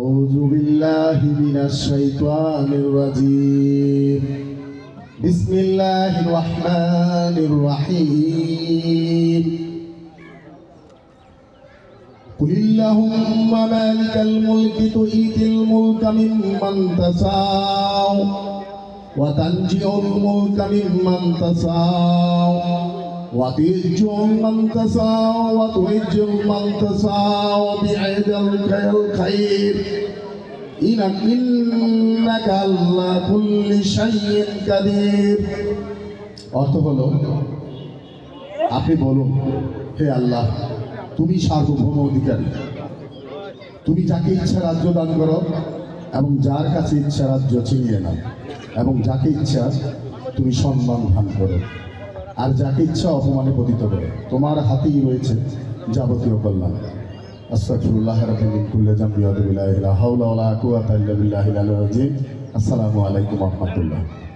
أعوذ بالله من الشيطان الرجيم بسم الله الرحمن الرحيم قل اللهم مالك الملك تؤتي الملك ممن تشاء وتنجي الملك ممن تشاء وتعز من تشاء وتعز من تشاء بيدك الخير إنك إنك على كل شيء قدير অর্থ হলো আপনি বলুন হে আল্লাহ তুমি সার্বভৌম অধিকারী তুমি যাকে ইচ্ছা রাজ্য দান করো এবং যার কাছে ইচ্ছা রাজ্য ছিনিয়ে নাও এবং যাকে ইচ্ছা তুমি সম্মান দান করো আর যাকে ইচ্ছা অপমানে পতিত করে। তোমার হাতেই রয়েছে যাবতীয় কল্যাণ। আসসালামু আলাইকুম রাহমাতুল্লাহ।